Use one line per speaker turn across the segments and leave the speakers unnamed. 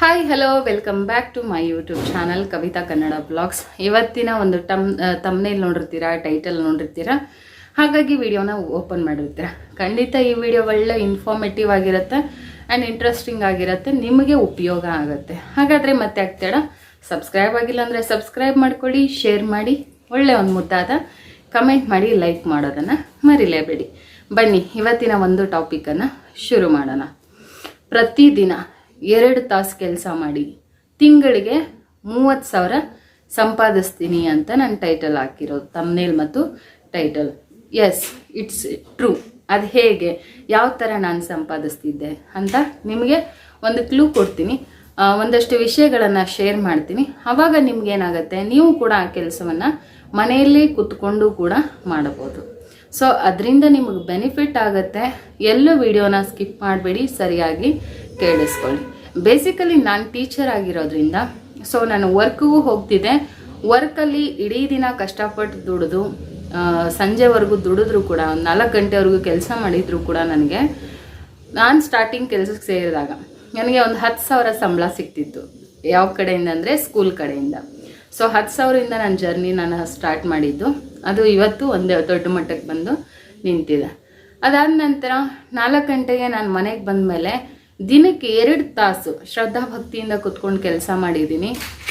Hi hello welcome back to my YouTube channel Kavita Kannada blogs ಇವತ್ತಿನ ಒಂದು ಟಮ್ ತಮ್ನೇಲಿ ನೋಡಿರ್ತೀರಾ title ನೋಡಿರ್ತೀರಾ? ಹಾಗಾಗಿ ವಿಡಿಯೋನ ಓಪನ್ ಮಾಡಿರ್ತೀರಾ. ಖಂಡಿತ ಈ ವಿಡಿಯೋ ಒಳ್ಳೆ ಇನ್ಫಾರ್ಮೇಟಿವ್ ಆಗಿರುತ್ತೆ ಆ್ಯಂಡ್ ಇಂಟ್ರೆಸ್ಟಿಂಗ್ ಆಗಿರುತ್ತೆ, ನಿಮಗೆ ಉಪಯೋಗ ಆಗುತ್ತೆ. ಹಾಗಾದರೆ ಮತ್ತೆ ಆಗ್ತೇಡ? ಸಬ್ಸ್ಕ್ರೈಬ್ ಆಗಿಲ್ಲ ಅಂದರೆ ಸಬ್ಸ್ಕ್ರೈಬ್ ಮಾಡ್ಕೊಳ್ಳಿ ಶೇರ್ ಮಾಡಿ, ಒಳ್ಳೆ ಒಂದು ಮುದ್ದಾದ ಕಮೆಂಟ್ ಮಾಡಿ ಲೈಕ್ ಮಾಡೋದನ್ನು ಮರಿಲೇಬೇಡಿ. ಬನ್ನಿ, ಇವತ್ತಿನ ಒಂದು ಟಾಪಿಕನ್ನು ಶುರು ಮಾಡೋಣ. ಪ್ರತಿದಿನ ಎರಡು ತಾಸು ಕೆಲಸ ಮಾಡಿ, ತಿಂಗಳಿಗೆ ಮೂವತ್ತು ಸಾವಿರ ಸಂಪಾದಿಸ್ತೀನಿ ಅಂತ ನಾನು ಟೈಟಲ್ ಹಾಕಿರೋದು ತಮ್ನೇಲ್ ಮತ್ತು ಟೈಟಲ್ ಎಸ್ ಇಟ್ಸ್ ಟ್ರೂ ಅದು ಹೇಗೆ, ಯಾವ ಥರ ನಾನು ಸಂಪಾದಿಸ್ತಿದ್ದೆ ಅಂತ ನಿಮಗೆ ಒಂದು ಕ್ಲೂ ಕೊಡ್ತೀನಿ. ಒಂದಷ್ಟು ವಿಷಯಗಳನ್ನು ಶೇರ್ ಮಾಡ್ತೀನಿ. ಆವಾಗ ನಿಮ್ಗೇನಾಗುತ್ತೆ ನೀವು ಕೂಡ ಆ ಕೆಲಸವನ್ನು ಮನೆಯಲ್ಲೇ ಕೂತ್ಕೊಂಡು ಕೂಡ ಮಾಡಬಹುದು. ಸೊ ಅದರಿಂದ ನಿಮಗೆ ಬೆನಿಫಿಟ್ ಆಗುತ್ತೆ. ಎಲ್ಲೂ ವಿಡಿಯೋನ ಸ್ಕಿಪ್ ಮಾಡಬೇಡಿ, ಸರಿಯಾಗಿ ಕೇಳಿಸ್ಕೊಳ್ಳಿ. ಬೇಸಿಕಲಿ ನಾನು ಟೀಚರ್ ಆಗಿರೋದ್ರಿಂದ ಸೊ ನಾನು ವರ್ಕ್ಗೂ ಹೋಗ್ತಿದ್ದೆ. ವರ್ಕಲ್ಲಿ ಇಡೀ ದಿನ ಕಷ್ಟಪಟ್ಟು ದುಡಿದು ಸಂಜೆವರೆಗೂ ದುಡಿದ್ರು ಕೂಡ, ಒಂದು ನಾಲ್ಕು ಗಂಟೆವರೆಗೂ ಕೆಲಸ ಮಾಡಿದ್ರು ಕೂಡ ನನಗೆ. ನಾನು ಸ್ಟಾರ್ಟಿಂಗ್ ಕೆಲಸಕ್ಕೆ ಸೇರಿದಾಗ ನನಗೆ ಒಂದು ಹತ್ತು ಸಾವಿರ ಸಂಬಳ ಸಿಕ್ತಿತ್ತು, ಯಾವ ಕಡೆಯಿಂದ ಅಂದರೆ ಸ್ಕೂಲ್ ಕಡೆಯಿಂದ. ಸೊ ಹತ್ತು ಸಾವಿರದಿಂದ ನನ್ನ ಜರ್ನಿ ನಾನು ಸ್ಟಾರ್ಟ್ ಮಾಡಿದ್ದು. ಅದು ಇವತ್ತು ಒಂದೇ ದೊಡ್ಡ ಮಟ್ಟಕ್ಕೆ ಬಂದು ನಿಂತಿದೆ. ಅದಾದ ನಂತರ ನಾಲ್ಕು ಗಂಟೆಗೆ ನಾನು ಮನೆಗೆ ಬಂದಮೇಲೆ ದಿನಕ್ಕೆ ಎರಡು ತಾಸು ಶ್ರದ್ಧಾ ಭಕ್ತಿಯಿಂದ ಕುತ್ಕೊಂಡು ಕೆಲಸ ಮಾಡಿದ್ದೀನಿ.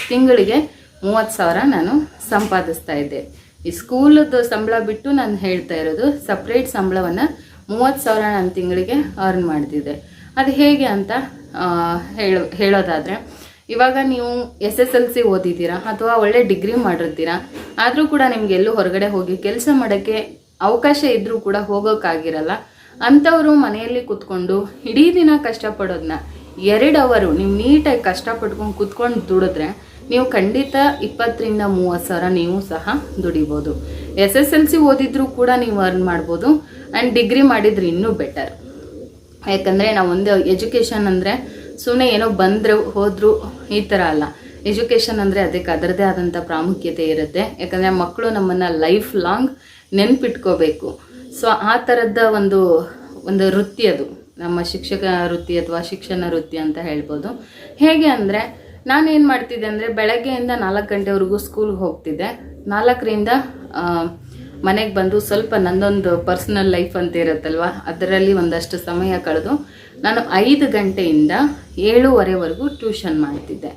ತಿಂಗಳಿಗೆ ಮೂವತ್ತು ಸಾವಿರ ನಾನು ಸಂಪಾದಿಸ್ತಾ ಇದ್ದೆ. ಈ ಸ್ಕೂಲದ್ದು ಸಂಬಳ ಬಿಟ್ಟು ನಾನು ಹೇಳ್ತಾ ಇರೋದು ಸಪ್ರೇಟ್ ಸಂಬಳವನ್ನು ಮೂವತ್ತು ಸಾವಿರ ನಾನು ತಿಂಗಳಿಗೆ ಅರ್ನ್ ಮಾಡ್ತಿದ್ದೆ. ಅದು ಹೇಗೆ ಅಂತ ಹೇಳೋ, ಹೇಳೋದಾದರೆ, ಇವಾಗ ನೀವು ಎಸ್ ಎಸ್ ಎಲ್ ಸಿ ಓದಿದ್ದೀರಾ ಅಥವಾ ಒಳ್ಳೆ ಡಿಗ್ರಿ ಮಾಡಿರ್ತೀರಾ, ಆದರೂ ಕೂಡ ನಿಮ್ಗೆ ಎಲ್ಲೂ ಹೊರಗಡೆ ಹೋಗಿ ಕೆಲಸ ಮಾಡೋಕ್ಕೆ ಅವಕಾಶ ಇದ್ದರೂ ಕೂಡ ಹೋಗೋಕ್ಕಾಗಿರಲ್ಲ. ಅಂಥವರು ಮನೆಯಲ್ಲಿ ಕೂತ್ಕೊಂಡು ಇಡೀ ದಿನ ಕಷ್ಟಪಡೋದನ್ನ ಎರಡು ಅವರು ನೀವು ನೀಟಾಗಿ ಕಷ್ಟಪಟ್ಕೊಂಡು ಕೂತ್ಕೊಂಡು ದುಡಿದ್ರೆ, ನೀವು ಖಂಡಿತ ಇಪ್ಪತ್ತರಿಂದ ಮೂವತ್ತು ಸಾವಿರ ನೀವು ಸಹ ದುಡಿಬೋದು. ಎಸ್ ಎಸ್ ಎಲ್ ಸಿ ಓದಿದ್ರೂ ಕೂಡ ನೀವು ಅರ್ನ್ ಮಾಡ್ಬೋದು ಆ್ಯಂಡ್ ಡಿಗ್ರಿ ಮಾಡಿದ್ರೆ ಇನ್ನೂ ಬೆಟರ್ ಯಾಕಂದರೆ ನಾವು ಒಂದು ಎಜುಕೇಷನ್ ಅಂದರೆ ಸುಮ್ಮನೆ ಏನೋ ಬಂದರು, ಹೋದರು ಈ ಥರ ಅಲ್ಲ. ಎಜುಕೇಷನ್ ಅಂದರೆ ಅದಕ್ಕೆ ಅದರದೇ ಆದಂಥ ಪ್ರಾಮುಖ್ಯತೆ ಇರುತ್ತೆ. ಯಾಕಂದರೆ ಮಕ್ಕಳು ನಮ್ಮನ್ನು ಲೈಫ್ ಲಾಂಗ್ ನೆನ್ಪಿಟ್ಕೋಬೇಕು. ಸೊ ಆ ಥರದ ಒಂದು ಒಂದು ವೃತ್ತಿ ಅದು. ನಮ್ಮ ಶಿಕ್ಷಕ ವೃತ್ತಿ ಅಥವಾ ಶಿಕ್ಷಣ ವೃತ್ತಿ ಅಂತ ಹೇಳ್ಬೋದು. ಹೇಗೆ ಅಂದರೆ, ನಾನೇನು ಮಾಡ್ತಿದ್ದೆ ಅಂದರೆ ಬೆಳಗ್ಗೆಯಿಂದ ನಾಲ್ಕು ಗಂಟೆವರೆಗೂ ಸ್ಕೂಲ್ಗೆ ಹೋಗ್ತಿದ್ದೆ. ನಾಲ್ಕರಿಂದ ಮನೆಗೆ ಬಂದು ಸ್ವಲ್ಪ ನಂದೊಂದು ಪರ್ಸ್ನಲ್ ಲೈಫ್ ಅಂತ ಇರುತ್ತಲ್ವ, ಅದರಲ್ಲಿ ಒಂದಷ್ಟು ಸಮಯ ಕಳೆದು ನಾನು ಐದು ಗಂಟೆಯಿಂದ ಏಳುವರೆವರೆಗೂ ಟ್ಯೂಷನ್ ಮಾಡ್ತಿದ್ದೆ.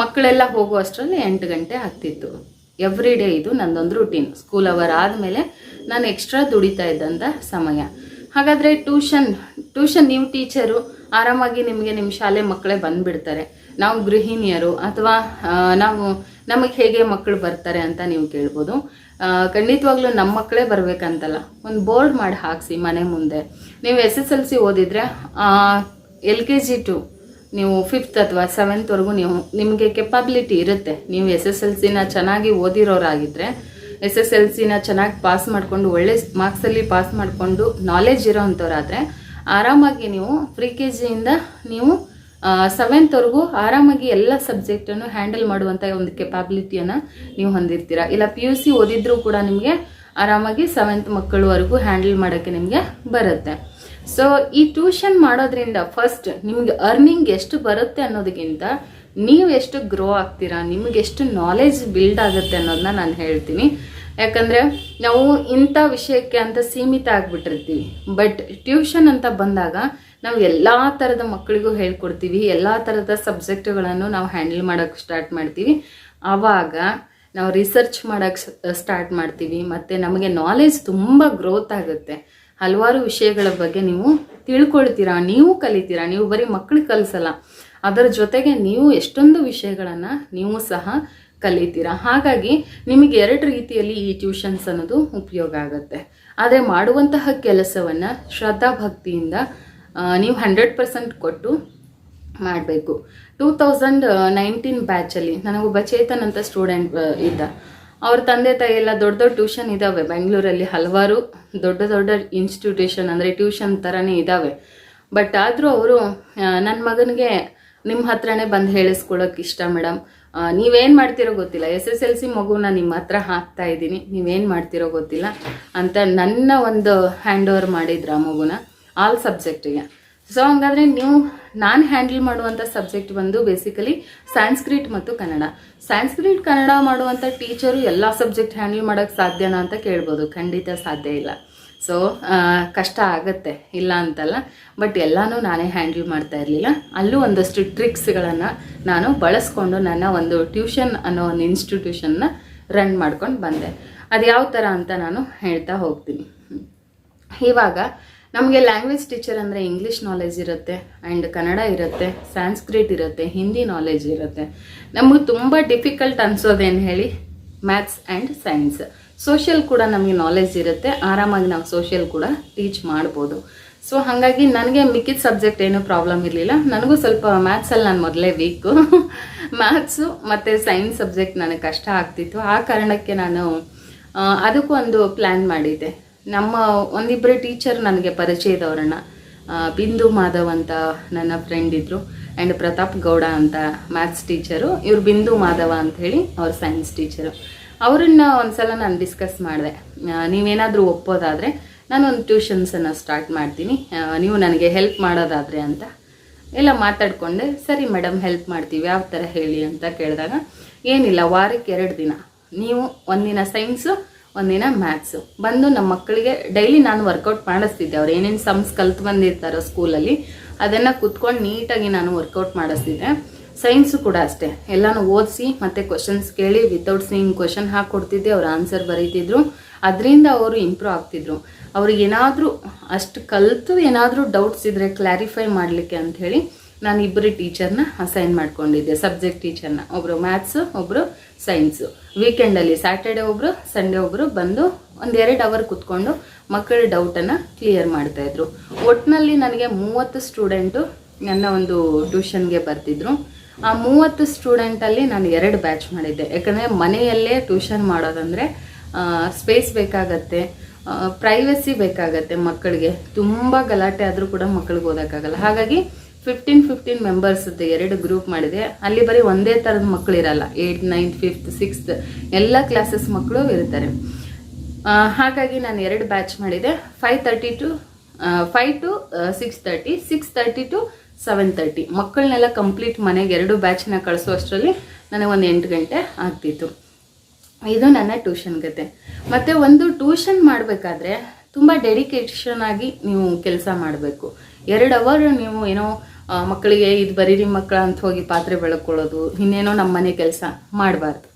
ಮಕ್ಕಳೆಲ್ಲ ಹೋಗುವಷ್ಟರಲ್ಲಿ ಎಂಟು ಗಂಟೆ ಆಗ್ತಿತ್ತು. ಎವ್ರಿ ಡೇ ಇದು ನಂದೊಂದು ರುಟೀನ್ ಸ್ಕೂಲ್ ಅವರ್ ಆದಮೇಲೆ ನಾನು ಎಕ್ಸ್ಟ್ರಾ ದುಡಿತಾ ಇದ್ದಂಥ ಸಮಯ. ಹಾಗಾದರೆ ಟ್ಯೂಷನ್ ಟ್ಯೂಷನ್ ನೀವು ಟೀಚರು ಆರಾಮಾಗಿ ನಿಮಗೆ ನಿಮ್ಮ ಶಾಲೆ ಮಕ್ಕಳೇ ಬಂದುಬಿಡ್ತಾರೆ. ನಾವು ಗೃಹಿಣಿಯರು ಅಥವಾ ನಾವು ನಮಗೆ ಹೇಗೆ ಮಕ್ಕಳು ಬರ್ತಾರೆ ಅಂತ ನೀವು ಕೇಳ್ಬೋದು. ಖಂಡಿತವಾಗ್ಲೂ ನಮ್ಮ ಮಕ್ಕಳೇ ಬರಬೇಕಂತಲ್ಲ. ಒಂದು ಬೋರ್ಡ್ ಮಾಡಿ ಹಾಕಿಸಿ ಮನೆ ಮುಂದೆ. ನೀವು ಎಸ್ ಎಸ್ ಎಲ್ ಸಿ ಓದಿದರೆ ಎಲ್ ಕೆ ಜಿ ಟು ನೀವು ಫಿಫ್ತ್ ಅಥವಾ ಸೆವೆಂತ್ವರೆಗೂ ನೀವು, ನಿಮಗೆ ಕೆಪಾಬಿಲಿಟಿ ಇರುತ್ತೆ. ನೀವು ಎಸ್ ಎಸ್ ಎಲ್ ಸಿನ ಚೆನ್ನಾಗಿ ಓದಿರೋರಾಗಿದ್ದರೆ ಎಸ್ ಎಸ್ ಎಲ್ ಸಿನ ಚೆನ್ನಾಗಿ ಪಾಸ್ ಮಾಡಿಕೊಂಡು, ಒಳ್ಳೆ ಮಾರ್ಕ್ಸಲ್ಲಿ ಪಾಸ್ ಮಾಡಿಕೊಂಡು ನಾಲೆಜ್ ಇರೋವಂಥವ್ರಾದರೆ ಆರಾಮಾಗಿ ನೀವು ಪ್ರಿ ಕೆ ಜಿಯಿಂದ ನೀವು ಸೆವೆಂತ್ವರೆಗೂ ಆರಾಮಾಗಿ ಎಲ್ಲ ಸಬ್ಜೆಕ್ಟನ್ನು ಹ್ಯಾಂಡಲ್ ಮಾಡುವಂಥ ಒಂದು ಕೆಪಾಬಿಲಿಟಿಯನ್ನು ನೀವು ಹೊಂದಿರ್ತೀರ. ಇಲ್ಲ ಪಿ ಯು ಸಿ ಓದಿದ್ರೂ ಕೂಡ ನಿಮಗೆ ಆರಾಮಾಗಿ ಸೆವೆಂತ್ ಮಕ್ಕಳವರೆಗೂ ಹ್ಯಾಂಡಲ್ ಮಾಡೋಕ್ಕೆ ನಿಮಗೆ ಬರುತ್ತೆ. ಸೊ ಈ ಟ್ಯೂಷನ್ ಮಾಡೋದ್ರಿಂದ ಫಸ್ಟ್ ನಿಮ್ಗೆ ಅರ್ನಿಂಗ್ ಎಷ್ಟು ಬರುತ್ತೆ ಅನ್ನೋದಕ್ಕಿಂತ ನೀವು ಎಷ್ಟು ಗ್ರೋ ಆಗ್ತೀರಾ, ನಿಮ್ಗೆ ಎಷ್ಟು ನಾಲೆಜ್ ಬಿಲ್ಡ್ ಆಗುತ್ತೆ ಅನ್ನೋದನ್ನ ನಾನು ಹೇಳ್ತೀನಿ. ಯಾಕಂದರೆ ನಾವು ಇಂಥ ವಿಷಯಕ್ಕೆ ಅಂತ ಸೀಮಿತ ಆಗಿಬಿಟ್ಟಿರ್ತೀವಿ. ಬಟ್ ಟ್ಯೂಷನ್ ಅಂತ ಬಂದಾಗ ನಾವು ಎಲ್ಲ ಥರದ ಮಕ್ಕಳಿಗೂ ಹೇಳ್ಕೊಡ್ತೀವಿ, ಎಲ್ಲ ಥರದ ಸಬ್ಜೆಕ್ಟ್ಗಳನ್ನು ನಾವು ಹ್ಯಾಂಡಲ್ ಮಾಡೋಕ್ಕೆ ಸ್ಟಾರ್ಟ್ ಮಾಡ್ತೀವಿ. ಆವಾಗ ನಾವು ರಿಸರ್ಚ್ ಮಾಡೋಕ್ಕೆ ಸ್ಟಾರ್ಟ್ ಮಾಡ್ತೀವಿ, ಮತ್ತು ನಮಗೆ ನಾಲೆಜ್ ತುಂಬ ಗ್ರೋತ್ ಆಗುತ್ತೆ. ಹಲವಾರು ವಿಷಯಗಳ ಬಗ್ಗೆ ನೀವು ತಿಳ್ಕೊಳ್ತೀರಾ, ನೀವು ಕಲಿತೀರಾ, ನೀವು ಬರೀ ಮಕ್ಕಳು ಕಲಿಸಲ್ಲ. ಅದರ ಜೊತೆಗೆ ನೀವು ಎಷ್ಟೊಂದು ವಿಷಯಗಳನ್ನು ನೀವು ಸಹ ಕಲಿತೀರಾ? ಹಾಗಾಗಿ ನಿಮಗೆ ಎರಡು ರೀತಿಯಲ್ಲಿ ಈ ಟ್ಯೂಷನ್ಸ್ ಅನ್ನೋದು ಉಪಯೋಗ ಆಗುತ್ತೆ. ಆದರೆ ಮಾಡುವಂತಹ ಕೆಲಸವನ್ನು ಶ್ರದ್ಧಾ ಭಕ್ತಿಯಿಂದ ನೀವು ಹಂಡ್ರೆಡ್ ಪರ್ಸೆಂಟ್ ಕೊಟ್ಟು ಮಾಡಬೇಕು. ಟೂ ತೌಸಂಡ್ ನೈನ್ಟೀನ್ ಬ್ಯಾಚಲ್ಲಿ ನನಗೊಬ್ಬ ಚೇತನ್ ಅಂತ ಸ್ಟೂಡೆಂಟ್ ಇದ್ದ. ಅವ್ರ ತಂದೆ ತಾಯಿ ಎಲ್ಲ ದೊಡ್ಡ ದೊಡ್ಡ ಟ್ಯೂಷನ್ ಇದ್ದಾವೆ ಬೆಂಗಳೂರಲ್ಲಿ ಹಲವಾರು ದೊಡ್ಡ ದೊಡ್ಡ ಇನ್ಸ್ಟಿಟ್ಯೂಷನ್ ಅಂದರೆ ಟ್ಯೂಷನ್ ಥರನೇ ಇದ್ದಾವೆ ಬಟ್ ಆದರೂ ಅವರು ನನ್ನ ಮಗನಿಗೆ ನಿಮ್ಮ ಹತ್ರನೇ ಬಂದು ಹೇಳಿಸ್ಕೊಳ್ಳೋಕೆ ಇಷ್ಟ, ಮೇಡಮ್. ನೀವೇನು ಮಾಡ್ತಿರೋ ಗೊತ್ತಿಲ್ಲ. ಎಸ್ ಎಸ್ ಎಲ್ ಸಿ ಮಗುನ ನಿಮ್ಮ ಹತ್ರ ಹಾಕ್ತಾ ಇದ್ದೀನಿ. ನೀವೇನು ಮಾಡ್ತಿರೋ ಗೊತ್ತಿಲ್ಲ ಅಂತ ನನ್ನ ಒಂದು ಹ್ಯಾಂಡ್ ಓವರ್ ಮಾಡಿದ್ರು ಆ ಮಗುನ ಆಲ್ ಸಬ್ಜೆಕ್ಟಿಗೆ ಸೊ ಹಂಗಾದ್ರೆ ನೀವು, ನಾನು ಹ್ಯಾಂಡಲ್ ಮಾಡುವಂಥ ಸಬ್ಜೆಕ್ಟ್ ಬಂದು ಬೇಸಿಕಲಿ ಸ್ಯಾನ್ಸ್ಕ್ರಿಟ್ ಮತ್ತು ಕನ್ನಡ. ಸ್ಯಾನ್ಸ್ಕ್ರಿಟ್ ಕನ್ನಡ ಮಾಡುವಂಥ ಟೀಚರು ಎಲ್ಲ ಸಬ್ಜೆಕ್ಟ್ ಹ್ಯಾಂಡಲ್ ಮಾಡೋಕ್ಕೆ ಸಾಧ್ಯನಾ ಅಂತ ಕೇಳ್ಬೋದು. ಖಂಡಿತ ಸಾಧ್ಯ ಇಲ್ಲ. ಸೊ ಕಷ್ಟ ಆಗುತ್ತೆ, ಇಲ್ಲ ಅಂತಲ್ಲ. ಬಟ್ ಎಲ್ಲನೂ ನಾನೇ ಹ್ಯಾಂಡಲ್ ಮಾಡ್ತಾ ಇರಲಿಲ್ಲ. ಅಲ್ಲೂ ಒಂದಷ್ಟು ಟ್ರಿಕ್ಸ್ಗಳನ್ನು ನಾನು ಬಳಸ್ಕೊಂಡು ನನ್ನ ಒಂದು ಟ್ಯೂಷನ್ ಅನ್ನೋ ಒಂದು ಇನ್ಸ್ಟಿಟ್ಯೂಷನ್ನ ರನ್ ಮಾಡ್ಕೊಂಡು ಬಂದೆ. ಅದು ಯಾವ ಥರ ಅಂತ ನಾನು ಹೇಳ್ತಾ ಹೋಗ್ತೀನಿ. ಇವಾಗ, ನಮಗೆ ಲ್ಯಾಂಗ್ವೇಜ್ ಟೀಚರ್ ಅಂದರೆ ಇಂಗ್ಲೀಷ್ ನಾಲೆಜ್ ಇರುತ್ತೆ ಆ್ಯಂಡ್ ಕನ್ನಡ ಇರುತ್ತೆ ಸಾಂಸ್ಕ್ರಿಟ್ ಇರುತ್ತೆ ಹಿಂದಿ ನಾಲೆಜ್ ಇರುತ್ತೆ. ನಮಗೆ ತುಂಬ ಡಿಫಿಕಲ್ಟ್ ಅನ್ಸೋದೇನು ಹೇಳಿ? ಮ್ಯಾಥ್ಸ್ ಆ್ಯಂಡ್ ಸೈನ್ಸ್ ಸೋಷಿಯಲ್ ಕೂಡ ನಮಗೆ ನಾಲೆಜ್ ಇರುತ್ತೆ. ಆರಾಮಾಗಿ ನಾವು ಸೋಷಿಯಲ್ ಕೂಡ ಟೀಚ್ ಮಾಡ್ಬೋದು. ಸೊ ಹಾಗಾಗಿ ನನಗೆ ಮಿಕ್ಕಿದ ಸಬ್ಜೆಕ್ಟ್ ಏನೂ ಪ್ರಾಬ್ಲಮ್ ಇರಲಿಲ್ಲ. ನನಗೂ ಸ್ವಲ್ಪ ಮ್ಯಾಥ್ಸಲ್ಲಿ ನಾನು ಮೊದಲೇ ವೀಕು ಮ್ಯಾಥ್ಸು ಮತ್ತು ಸೈನ್ಸ್ ಸಬ್ಜೆಕ್ಟ್ ನನಗೆ ಕಷ್ಟ ಆಗ್ತಿತ್ತು. ಆ ಕಾರಣಕ್ಕೆ ನಾನು ಅದಕ್ಕೂ ಒಂದು ಪ್ಲ್ಯಾನ್ ಮಾಡಿದ್ದೆ. ನಮ್ಮ ಒಂದಿಬ್ಬರು ಟೀಚರ್ ನನಗೆ ಪರಿಚಯದವ್ರನ್ನ ಬಿಂದು ಮಾಧವ್ ಅಂತ ನನ್ನ ಫ್ರೆಂಡ್ ಇದ್ದರು ಆ್ಯಂಡ್ ಪ್ರತಾಪ್ ಗೌಡ ಅಂತ ಮ್ಯಾಥ್ಸ್ ಟೀಚರು ಇವರು ಬಿಂದು ಮಾಧವ ಅಂತ ಹೇಳಿ ಅವ್ರು ಸೈನ್ಸ್ ಟೀಚರು ಅವರನ್ನ ಒಂದ್ಸಲ ನಾನು ಡಿಸ್ಕಸ್ ಮಾಡಿದೆ. ನೀವೇನಾದರೂ ಒಪ್ಪೋದಾದರೆ ನಾನು ಒಂದು ಟ್ಯೂಷನ್ಸನ್ನು ಸ್ಟಾರ್ಟ್ ಮಾಡ್ತೀನಿ. ನೀವು ನನಗೆ ಹೆಲ್ಪ್ ಮಾಡೋದಾದರೆ ಅಂತ. ಎಲ್ಲ ಮಾತಾಡಿಕೊಂಡೆ, ಸರಿ ಮೇಡಮ್ ಹೆಲ್ಪ್ ಮಾಡ್ತೀವಿ. ಯಾವ ಥರ ಹೇಳಿ? ಅಂತ ಕೇಳಿದಾಗ, ಏನಿಲ್ಲ, ವಾರಕ್ಕೆ ಎರಡು ದಿನ. ನೀವು ಒಂದಿನ ಸೈನ್ಸು ಒಂದಿನ ಮ್ಯಾಥ್ಸು ಬಂದು ನಮ್ಮ ಮಕ್ಕಳಿಗೆ ಡೈಲಿ ನಾನು ವರ್ಕೌಟ್ ಮಾಡಿಸ್ತಿದ್ದೆ. ಅವ್ರು ಏನೇನು ಸಮ್ಸ್ ಕಲ್ತು ಬಂದಿರ್ತಾರೋ ಸ್ಕೂಲಲ್ಲಿ ಅದನ್ನು ಕುತ್ಕೊಂಡು ನೀಟಾಗಿ ನಾನು ವರ್ಕೌಟ್ ಮಾಡಿಸ್ತಿದ್ದೆ. ಸೈನ್ಸು ಕೂಡ ಅಷ್ಟೇ. ಎಲ್ಲನೂ ಓದಿಸಿ ಮತ್ತೆ ಕ್ವಶನ್ಸ್ ಕೇಳಿ ವಿತೌಟ್ ಸೀಯಿಂಗ್ ಕ್ವಶನ್ ಹಾಕ್ಕೊಡ್ತಿದ್ದೆ ಅವ್ರು ಆನ್ಸರ್ ಬರೀತಿದ್ರು. ಅದರಿಂದ ಅವರು ಇಂಪ್ರೂವ್ ಆಗ್ತಿದ್ರು. ಅವ್ರಿಗೆ ಏನಾದರೂ ಅಷ್ಟು ಕಲಿತು ಏನಾದರೂ ಡೌಟ್ಸ್ ಇದ್ದರೆ ಕ್ಲಾರಿಫೈ ಮಾಡಲಿಕ್ಕೆ ಅಂಥೇಳಿ ನಾನು ಇಬ್ಬರು ಟೀಚರ್ನ ಅಸೈನ್ ಮಾಡ್ಕೊಂಡಿದ್ದೆ. ಸಬ್ಜೆಕ್ಟ್ ಟೀಚರ್ನ ಒಬ್ಬರು ಮ್ಯಾಥ್ಸು ಒಬ್ಬರು ಸೈನ್ಸು ವೀಕೆಂಡಲ್ಲಿ ಸ್ಯಾಟರ್ಡೆ ಒಬ್ಬರು ಸಂಡೇ ಒಬ್ಬರು ಬಂದು ಒಂದು ಎರಡು ಅವರ್ ಕೂತ್ಕೊಂಡು ಮಕ್ಕಳ ಡೌಟನ್ನು ಕ್ಲಿಯರ್ ಮಾಡ್ತಾಯಿದ್ರು ಒಟ್ಟಿನಲ್ಲಿ ನನಗೆ ಮೂವತ್ತು ಸ್ಟೂಡೆಂಟು ನನ್ನ ಒಂದು ಟ್ಯೂಷನ್ಗೆ ಬರ್ತಿದ್ರು. ಆ ಮೂವತ್ತು ಸ್ಟೂಡೆಂಟಲ್ಲಿ ನಾನು ಎರಡು ಬ್ಯಾಚ್ ಮಾಡಿದ್ದೆ. ಯಾಕಂದರೆ ಮನೆಯಲ್ಲೇ ಟ್ಯೂಷನ್ ಮಾಡೋದಂದರೆ ಸ್ಪೇಸ್ ಬೇಕಾಗತ್ತೆ ಪ್ರೈವಸಿ ಬೇಕಾಗತ್ತೆ ಮಕ್ಕಳಿಗೆ. ತುಂಬ ಗಲಾಟೆ ಆದರೂ ಕೂಡ ಮಕ್ಕಳಿಗೆ ಓದೋಕ್ಕಾಗಲ್ಲ. ಹಾಗಾಗಿ ಫಿಫ್ಟೀನ್ ಫಿಫ್ಟೀನ್ ಮೆಂಬರ್ಸ್ದು ಎರಡು ಗ್ರೂಪ್ ಮಾಡಿದೆ. ಅಲ್ಲಿ ಬರೀ ಒಂದೇ ಥರದ ಮಕ್ಕಳು ಇರಲ್ಲ ಏಯ್ಟ್ ನೈನ್ತ್ ಫಿಫ್ತ್ ಸಿಕ್ಸ್ತ್ ಎಲ್ಲ ಕ್ಲಾಸಸ್ ಮಕ್ಕಳು ಇರ್ತಾರೆ. ಹಾಗಾಗಿ ನಾನು ಎರಡು ಬ್ಯಾಚ್ ಮಾಡಿದೆ. Five thirty to five to six thirty six thirty to seven thirty ಮಕ್ಕಳನ್ನೆಲ್ಲ ಕಂಪ್ಲೀಟ್ ಮನೆಗೆ ಎರಡು ಬ್ಯಾಚ್ನ ಕಳಿಸೋ ಅಷ್ಟರಲ್ಲಿ ನನಗೆ ಒಂದು ಎಂಟು ಗಂಟೆ ಆಗ್ತಿತ್ತು. ಇದು ನನ್ನ ಟ್ಯೂಷನ್ ಕತೆ ಮತ್ತು ಒಂದು ಟ್ಯೂಷನ್ ಮಾಡಬೇಕಾದ್ರೆ ತುಂಬ ಡೆಡಿಕೇಶನ್ ಆಗಿ ನೀವು ಕೆಲಸ ಮಾಡಬೇಕು. ಎರಡು ಅವರ್ ನೀವು ಏನೋ ಮಕ್ಕಳಿಗೆ ಇದು ಬರೀರಿ ಮಕ್ಕಳ ಅಂತ ಹೋಗಿ ಪಾತ್ರೆ ಬೆಳಕೊಳ್ಳೋದು, ಇನ್ನೇನೋ ನಮ್ಮ ಮನೆ ಕೆಲಸ ಮಾಡಬಾರ್ದು.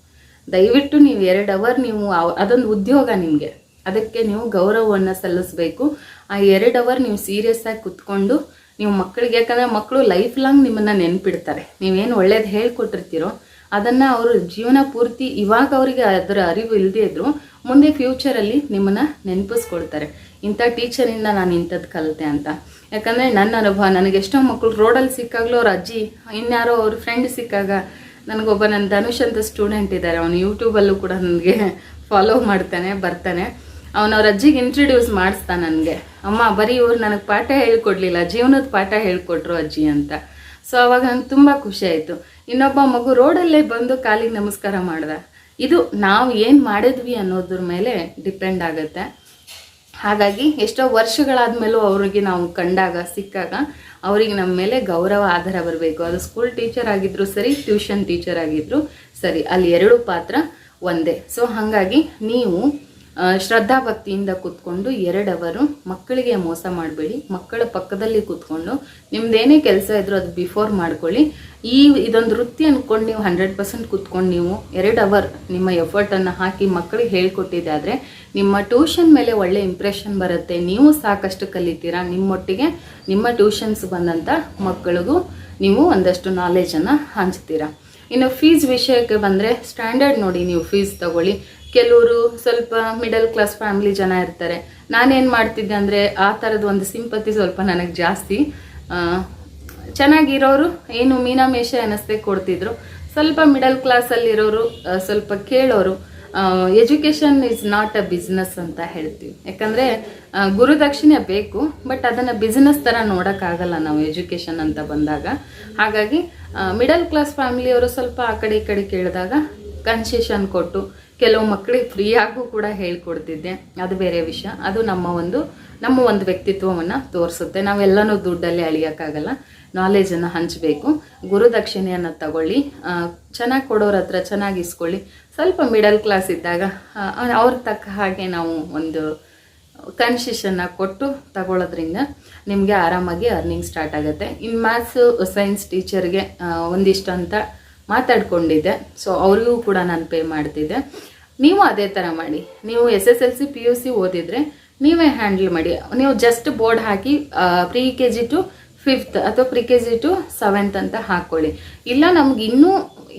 ದಯವಿಟ್ಟು ನೀವು ಎರಡು ಅವರ್ ನೀವು ಅದೊಂದು ಉದ್ಯೋಗ ನಿಮಗೆ. ಅದಕ್ಕೆ ನೀವು ಗೌರವವನ್ನು ಸಲ್ಲಿಸಬೇಕು. ಆ ಎರಡು ಅವರ್ ನೀವು ಸೀರಿಯಸ್ ಆಗಿ ಕುತ್ಕೊಂಡು ನೀವು ಮಕ್ಕಳಿಗೆ, ಯಾಕಂದರೆ ಮಕ್ಕಳು ಲೈಫ್ ಲಾಂಗ್ ನಿಮ್ಮನ್ನು ನೆನ್ಪಿಡ್ತಾರೆ. ನೀವೇನು ಒಳ್ಳೇದು ಹೇಳ್ಕೊಟ್ಟಿರ್ತೀರೋ, ಅದನ್ನು ಅವರು ಜೀವನ ಪೂರ್ತಿ ಇವಾಗ ಅವರಿಗೆ ಅದರ ಅರಿವು ಇಲ್ಲದೇ ಇದ್ದರೂ ಮುಂದೆ ಫ್ಯೂಚರಲ್ಲಿ ನಿಮ್ಮನ್ನು ನೆನಪಿಸ್ಕೊಳ್ತಾರೆ. ಇಂಥ ಟೀಚರಿಂದ ನಾನು ಇಂಥದ್ದು ಕಲಿತೆ ಅಂತ. ಯಾಕಂದರೆ ನನ್ನ ಅನುಭವ, ನನಗೆ ಎಷ್ಟೋ ಮಕ್ಕಳು ರೋಡಲ್ಲಿ ಸಿಕ್ಕಾಗಲೂ ಅವ್ರ ಅಜ್ಜಿ, ಇನ್ಯಾರೋ ಅವ್ರ ಫ್ರೆಂಡ್ ಸಿಕ್ಕಾಗ ನನಗೊಬ್ಬ ನನ್ನ ಧನುಷ್ ಅಂತ ಸ್ಟೂಡೆಂಟ್ ಇದ್ದಾರೆ ಅವನು ಯೂಟ್ಯೂಬಲ್ಲೂ ಕೂಡ ನನಗೆ ಫಾಲೋ ಮಾಡ್ತಾನೆ, ಬರ್ತಾನೆ. ಅವನವ್ರ ಅಜ್ಜಿಗೆ ಇಂಟ್ರಡ್ಯೂಸ್ ಮಾಡಿಸ್ತಾನೆ ನನಗೆ. ಅಮ್ಮ, ಬರೀ ಇವ್ರು ನನಗೆ ಪಾಠ ಹೇಳ್ಕೊಡ್ಲಿಲ್ಲ, ಜೀವನದ ಪಾಠ ಹೇಳಿಕೊಟ್ರು ಅಜ್ಜಿ ಅಂತ. ಸೊ ಅವಾಗ ನಂಗೆ ತುಂಬ ಖುಷಿ ಆಯಿತು. ಇನ್ನೊಬ್ಬ ಮಗು ರೋಡಲ್ಲೇ ಬಂದು ಕಾಲಿಗೆ ನಮಸ್ಕಾರ ಮಾಡ್ದ. ಇದು ನಾವು ಏನು ಮಾಡಿದ್ವಿ ಅನ್ನೋದ್ರ ಮೇಲೆ ಡಿಪೆಂಡ್ ಆಗುತ್ತೆ. ಹಾಗಾಗಿ ಎಷ್ಟೋ ವರ್ಷಗಳಾದಮೇಲೂ ಅವರಿಗೆ ನಾವು ಕಂಡಾಗ, ಸಿಕ್ಕಾಗ ಅವರಿಗೆ ನಮ್ಮ ಮೇಲೆ ಗೌರವ, ಆಧಾರ ಬರಬೇಕು. ಅದು ಸ್ಕೂಲ್ ಟೀಚರ್ ಆಗಿದ್ರು ಸರಿ ಟ್ಯೂಷನ್ ಟೀಚರ್ ಆಗಿದ್ರು ಸರಿ. ಅಲ್ಲಿ ಎರಡು ಪಾತ್ರ ಒಂದೇ. ಸೊ ಹಾಗಾಗಿ ನೀವು ಶ್ರದ್ಧಾ ಭಕ್ತಿಯಿಂದ ಕೂತ್ಕೊಂಡು ಎರಡು ಅವರು ಮಕ್ಕಳಿಗೆ ಮೋಸ ಮಾಡಬೇಡಿ, ಮಕ್ಕಳ ಪಕ್ಕದಲ್ಲಿ ಕೂತ್ಕೊಂಡು, ನಿಮ್ದೇನೇ ಕೆಲಸ ಇದ್ರೂ ಅದು ಬಿಫೋರ್ ಮಾಡ್ಕೊಳ್ಳಿ. ಈ ಇದೊಂದು ವೃತ್ತಿ ಅಂದ್ಕೊಂಡು ನೀವು ಹಂಡ್ರೆಡ್ ಪರ್ಸೆಂಟ್ ಕೂತ್ಕೊಂಡು ನೀವು ಎರಡು ಅವರ್ ನಿಮ್ಮ ಎಫರ್ಟನ್ನು ಹಾಕಿ ಮಕ್ಕಳಿಗೆ ಹೇಳ್ಕೊಟ್ಟಿದ್ದೆ ಆದರೆ ನಿಮ್ಮ ಟ್ಯೂಷನ್ ಮೇಲೆ ಒಳ್ಳೆ ಇಂಪ್ರೆಷನ್ ಬರುತ್ತೆ. ನೀವು ಸಾಕಷ್ಟು ಕಲಿತೀರಾ? ನಿಮ್ಮೊಟ್ಟಿಗೆ ನಿಮ್ಮ ಟ್ಯೂಷನ್ಸ್ ಬಂದಂಥ ಮಕ್ಕಳಿಗೂ ನೀವು ಒಂದಷ್ಟು ನಾಲೆಜನ್ನು ಹಂಚ್ತೀರಾ. ಇನ್ನು ಫೀಸ್ ವಿಷಯಕ್ಕೆ ಬಂದರೆ ಸ್ಟ್ಯಾಂಡರ್ಡ್ ನೋಡಿ ನೀವು ಫೀಸ್ ತಗೊಳ್ಳಿ. ಕೆಲವರು ಸ್ವಲ್ಪ ಮಿಡಲ್ ಕ್ಲಾಸ್ ಫ್ಯಾಮಿಲಿ ಜನ ಇರ್ತಾರೆ. ನಾನೇನು ಮಾಡ್ತಿದ್ದೆ ಅಂದರೆ ಆ ಥರದ ಒಂದು ಸಿಂಪತಿ ಸ್ವಲ್ಪ ನನಗೆ ಜಾಸ್ತಿ. ಚೆನ್ನಾಗಿರೋರು ಏನು ಮೀನಾಮೇಷ ಅನ್ನಿಸ್ದೆ ಕೊಡ್ತಿದ್ರು. ಸ್ವಲ್ಪ ಮಿಡಲ್ ಕ್ಲಾಸಲ್ಲಿರೋರು ಸ್ವಲ್ಪ ಕೇಳೋರು education is not a business ಅಂತ ಹೇಳ್ತೀವಿ. ಯಾಕಂದರೆ ಗುರುದಕ್ಷಿಣೆ ಬೇಕು ಬಟ್ ಅದನ್ನು ಬಿಸ್ನೆಸ್ ಥರ ನೋಡೋಕ್ಕಾಗಲ್ಲ ನಾವು ಎಜುಕೇಷನ್ ಅಂತ ಬಂದಾಗ. ಹಾಗಾಗಿ ಮಿಡಲ್ ಕ್ಲಾಸ್ ಫ್ಯಾಮಿಲಿಯವರು ಸ್ವಲ್ಪ ಆ ಕಡೆ ಈ ಕಡೆ ಕೇಳಿದಾಗ ಕನ್ಸೆಷನ್ ಕೊಟ್ಟು ಕೆಲವು ಮಕ್ಕಳಿಗೆ ಫ್ರೀಯಾಗೂ ಕೂಡ ಹೇಳ್ಕೊಡ್ತಿದ್ದೆ. ಅದು ಬೇರೆ ವಿಷಯ. ಅದು ನಮ್ಮ ಒಂದು ನಮ್ಮ ಒಂದು ವ್ಯಕ್ತಿತ್ವವನ್ನು ತೋರಿಸುತ್ತೆ. ನಾವೆಲ್ಲನೂ ದುಡ್ಡಲ್ಲಿ ಅಳಿಯೋಕ್ಕಾಗಲ್ಲ. ನಾಲೆಜನ್ನು ಹಂಚಬೇಕು. ಗುರುದಕ್ಷಿಣೆಯನ್ನು ತಗೊಳ್ಳಿ. ಚೆನ್ನಾಗಿ ಕೊಡೋರ ಹತ್ರ ಚೆನ್ನಾಗಿ ಇಸ್ಕೊಳ್ಳಿ. ಸ್ವಲ್ಪ ಮಿಡಲ್ ಕ್ಲಾಸ್ ಇದ್ದಾಗ ಅವ್ರ ತಕ್ಕ ಹಾಗೆ ನಾವು ಒಂದು ಕನ್ಸೆಷನ್ನ ಕೊಟ್ಟು ತಗೊಳ್ಳೋದ್ರಿಂದ ನಿಮಗೆ ಆರಾಮಾಗಿ ಅರ್ನಿಂಗ್ ಸ್ಟಾರ್ಟ್ ಆಗುತ್ತೆ. ಇನ್ನು ಮ್ಯಾಥ್ಸು ಸೈನ್ಸ್ ಟೀಚರ್ಗೆ ಒಂದಿಷ್ಟು ಅಂತ ಮಾತಾಡ್ಕೊಂಡಿದ್ದೆ. ಸೊ ಅವ್ರಿಗೂ ಕೂಡ ನಾನು ಪೇ ಮಾಡ್ತಿದ್ದೆ. ನೀವು ಅದೇ ಥರ ಮಾಡಿ. ನೀವು S S L C P U C ಓದಿದರೆ ನೀವೇ ಹ್ಯಾಂಡಲ್ ಮಾಡಿ. ನೀವು just board hockey pre K G to fifth ಅಥವಾ pre K G to seventh ಅಂತ ಹಾಕ್ಕೊಳ್ಳಿ ಇಲ್ಲ, ನಮ್ಗೆ ಇನ್ನೂ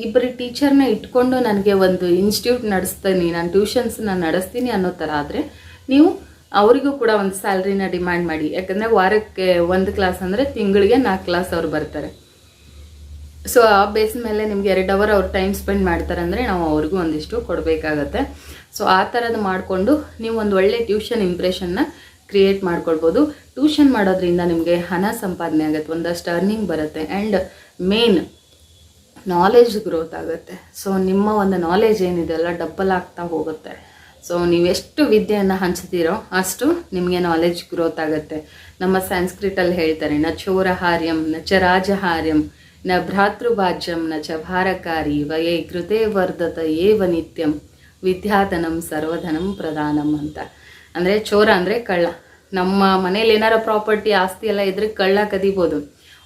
ಇಬ್ಬರು ಟೀಚರ್ನ ಇಟ್ಕೊಂಡು ನನಗೆ ಒಂದು ಇನ್ಸ್ಟಿಟ್ಯೂಟ್ ನಡೆಸ್ತೀನಿ, ನಾನು ಟ್ಯೂಷನ್ಸ್ನ ನಡೆಸ್ತೀನಿ ಅನ್ನೋ ಥರ ಆದರೆ ನೀವು ಅವರಿಗೂ ಕೂಡ ಒಂದು ಸ್ಯಾಲ್ರಿನ ಡಿಮ್ಯಾಂಡ್ ಮಾಡಿ. ಯಾಕಂದರೆ ವಾರಕ್ಕೆ ಒಂದು ಕ್ಲಾಸ್ ಅಂದರೆ ತಿಂಗಳಿಗೆ ನಾಲ್ಕು ಕ್ಲಾಸ್ ಅವ್ರು ಬರ್ತಾರೆ. ಸೊ ಆ ಬೇಸ್ ಮೇಲೆ ನಿಮ್ಗೆ ಎರಡು ಅವರ್ ಅವ್ರು ಟೈಮ್ ಸ್ಪೆಂಡ್ ಮಾಡ್ತಾರೆ ಅಂದರೆ ನಾವು ಅವ್ರಿಗೂ ಒಂದಿಷ್ಟು ಕೊಡಬೇಕಾಗತ್ತೆ. ಸೊ ಆ ಥರದ್ದು ಮಾಡಿಕೊಂಡು ನೀವು ಒಂದು ಒಳ್ಳೆ ಟ್ಯೂಷನ್ ಇಂಪ್ರೆಷನ್ನ ಕ್ರಿಯೇಟ್ ಮಾಡ್ಕೊಳ್ಬೋದು. ಟ್ಯೂಷನ್ ಮಾಡೋದ್ರಿಂದ ನಿಮಗೆ ಹಣ ಸಂಪಾದನೆ ಆಗುತ್ತೆ, ಒಂದಷ್ಟು ಅರ್ನಿಂಗ್ ಬರುತ್ತೆ ಆ್ಯಂಡ್ ಮೇನ್ ನಾಲೆಜ್ ಗ್ರೋತ್ ಆಗುತ್ತೆ. ಸೊ ನಿಮ್ಮ ಒಂದು ನಾಲೆಜ್ ಏನಿದೆ ಅಲ್ಲ ಡಬ್ಬಲ್ ಆಗ್ತಾ ಹೋಗುತ್ತೆ. ಸೊ ನೀವೆಷ್ಟು ವಿದ್ಯೆಯನ್ನು ಹಂಚ್ತೀರೋ ಅಷ್ಟು ನಿಮಗೆ ನಾಲೆಜ್ ಗ್ರೋತ್ ಆಗುತ್ತೆ. ನಮ್ಮ ಸಂಸ್ಕೃತಲ್ಲಿ ಹೇಳ್ತಾರೆ ನ ಚೋರಹಾರ್ಯಂ ನ ಚ ನ ಭ್ರಾತೃಭಾಜ್ಯಂ ನ ಚ ಭಾರಕಾರಿ ವಯೇ ಕೃತೆ ವರ್ಧತ ಏವ ನಿತ್ಯಂ. ವಿದ್ಯಾಧನಂ ಸರ್ವಧನಂ ಪ್ರಧಾನಂ ಅಂತ. ಅಂದರೆ ಚೋರ ಅಂದರೆ ಕಳ್ಳ. ನಮ್ಮ ಮನೇಲಿ ಏನಾರ ಪ್ರಾಪರ್ಟಿ, ಆಸ್ತಿ ಎಲ್ಲ ಇದ್ರೆ ಕಳ್ಳ ಕದಿಬೋದು.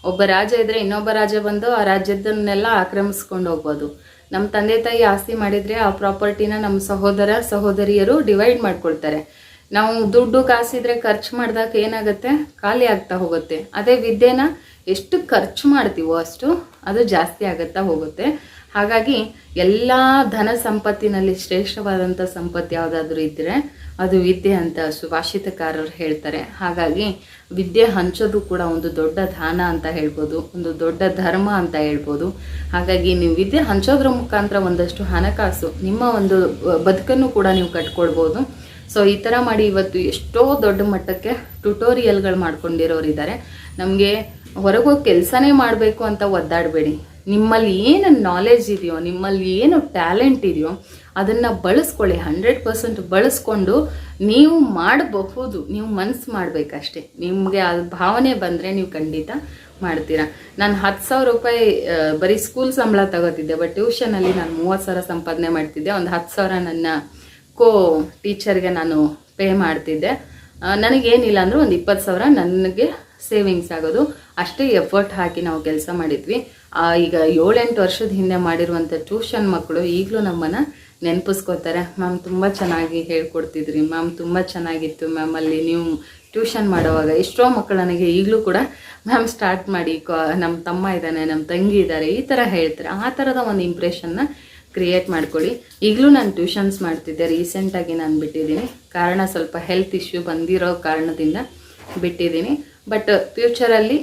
ಒಬ್ಬ ರಾಜ ಇದ್ರೆ ಇನ್ನೊಬ್ಬ ರಾಜ ಬಂದು ಆ ರಾಜ್ಯದನ್ನೆಲ್ಲ ಆಕ್ರಮಿಸ್ಕೊಂಡು ಹೋಗ್ಬೋದು. ನಮ್ಮ ತಂದೆ ತಾಯಿ ಆಸ್ತಿ ಮಾಡಿದರೆ ಆ ಪ್ರಾಪರ್ಟಿನ ನಮ್ಮ ಸಹೋದರ, ಸಹೋದರಿಯರು ಡಿವೈಡ್ ಮಾಡ್ಕೊಳ್ತಾರೆ. ನಾವು ದುಡ್ಡು ಕಾಸಿದ್ರೆ ಖರ್ಚು ಮಾಡಿದಾಗ ಏನಾಗುತ್ತೆ? ಖಾಲಿ ಆಗ್ತಾ ಹೋಗುತ್ತೆ. ಅದೇ ವಿದ್ಯೆನ ಎಷ್ಟು ಖರ್ಚು ಮಾಡ್ತೀವೋ ಅಷ್ಟು ಅದು ಜಾಸ್ತಿ ಆಗುತ್ತಾ ಹೋಗುತ್ತೆ. ಹಾಗಾಗಿ ಎಲ್ಲ ಧನ ಸಂಪತ್ತಿನಲ್ಲಿ ಶ್ರೇಷ್ಠವಾದಂಥ ಸಂಪತ್ತು ಯಾವುದಾದ್ರೂ ಇದ್ದರೆ ಅದು ವಿದ್ಯೆ ಅಂತ ಸುಭಾಷಿತಕಾರರು ಹೇಳ್ತಾರೆ. ಹಾಗಾಗಿ ವಿದ್ಯೆ ಹಂಚೋದು ಕೂಡ ಒಂದು ದೊಡ್ಡ ದಾನ ಅಂತ ಹೇಳ್ಬೋದು, ಒಂದು ದೊಡ್ಡ ಧರ್ಮ ಅಂತ ಹೇಳ್ಬೋದು. ಹಾಗಾಗಿ ನೀವು ವಿದ್ಯೆ ಹಂಚೋದ್ರ ಮುಖಾಂತರ ಒಂದಷ್ಟು ಹಣಕಾಸು, ನಿಮ್ಮ ಒಂದು ಬದುಕನ್ನು ಕೂಡ ನೀವು ಕಟ್ಕೊಳ್ಬೋದು ಸೊ ಈ ಥರ ಮಾಡಿ ಇವತ್ತು ಎಷ್ಟೋ ದೊಡ್ಡ ಮಟ್ಟಕ್ಕೆ ಟ್ಯುಟೋರಿಯಲ್ಗಳು ಮಾಡ್ಕೊಂಡಿರೋರು ಇದ್ದಾರೆ ನಮಗೆ ಹೊರಗೋಗಿ ಕೆಲಸನೇ ಮಾಡಬೇಕು ಅಂತ ಒದ್ದಾಡಬೇಡಿ. ನಿಮ್ಮಲ್ಲಿ ಏನು ನಾಲೆಜ್ ಇದೆಯೋ, ನಿಮ್ಮಲ್ಲಿ ಏನು ಟ್ಯಾಲೆಂಟ್ ಇದೆಯೋ, ಅದನ್ನು ಬಳಸ್ಕೊಳ್ಳಿ. ಹಂಡ್ರೆಡ್ ಪರ್ಸೆಂಟ್ ಬಳಸ್ಕೊಂಡು ನೀವು ಮಾಡಬಹುದು. ನೀವು ಮನಸ್ಸು ಮಾಡಬೇಕಷ್ಟೇ. ನಿಮಗೆ ಅದು ಭಾವನೆ ಬಂದರೆ ನೀವು ಖಂಡಿತ ಮಾಡ್ತೀರಾ. ನಾನು ಹತ್ತು ಸಾವಿರ ರೂಪಾಯಿ ಬರೀ ಸ್ಕೂಲ್ ಸಂಬಳ ತಗೋತಿದ್ದೆ ಬಟ್ ಟ್ಯೂಷನಲ್ಲಿ ನಾನು ಮೂವತ್ತು ಸಾವಿರ ಸಂಪಾದನೆ ಮಾಡ್ತಿದ್ದೆ. ಒಂದು ಹತ್ತು ಸಾವಿರ ನನ್ನ ಕೋ ಟೀಚರ್ಗೆ ನಾನು ಪೇ ಮಾಡ್ತಿದ್ದೆ. ನನಗೇನಿಲ್ಲ ಅಂದರೂ ಒಂದು ಇಪ್ಪತ್ತು ಸಾವಿರ ನನಗೆ ಸೇವಿಂಗ್ಸ್ ಆಗೋದು. ಅಷ್ಟೇ ಎಫರ್ಟ್ ಹಾಕಿ ನಾವು ಕೆಲಸ ಮಾಡಿದ್ವಿ. ಈಗ ಏಳೆಂಟು ವರ್ಷದ ಹಿಂದೆ ಮಾಡಿರುವಂಥ ಟ್ಯೂಷನ್ ಮಕ್ಕಳು ಈಗಲೂ ನಮ್ಮನ್ನು ನೆನಪಿಸ್ಕೋತಾರೆ ಮ್ಯಾಮ್, ತುಂಬ ಚೆನ್ನಾಗಿ ಹೇಳ್ಕೊಡ್ತಿದ್ರಿ. ಮ್ಯಾಮ್, ತುಂಬ ಚೆನ್ನಾಗಿತ್ತು. ಮ್ಯಾಮ್, ಅಲ್ಲಿ ನೀವು ಟ್ಯೂಷನ್ ಮಾಡೋವಾಗ ಎಷ್ಟೋ ಮಕ್ಕಳು ನನಗೆ ಈಗಲೂ ಕೂಡ, ಮ್ಯಾಮ್ ಸ್ಟಾರ್ಟ್ ಮಾಡಿ. ನಮ್ಮ ತಮ್ಮ ಇದ್ದಾನೆ ನಮ್ಮ ತಂಗಿ ಇದ್ದಾರೆ. ಈ ಥರ ಹೇಳ್ತಾರೆ. ಆ ಥರದ ಒಂದು ಇಂಪ್ರೆಷನ್ನ ಕ್ರಿಯೇಟ್ ಮಾಡ್ಕೊಳ್ಳಿ. ಈಗಲೂ ನಾನು ಟ್ಯೂಷನ್ಸ್ ಮಾಡ್ತಿದ್ದೆ. ರೀಸೆಂಟಾಗಿ ನಾನು ಬಿಟ್ಟಿದ್ದೀನಿ. ಕಾರಣ ಸ್ವಲ್ಪ ಹೆಲ್ತ್ ಇಶ್ಯೂ ಬಂದಿರೋ ಕಾರಣದಿಂದ ಬಿಟ್ಟಿದ್ದೀನಿ. ಬಟ್ ಫ್ಯೂಚರಲ್ಲಿ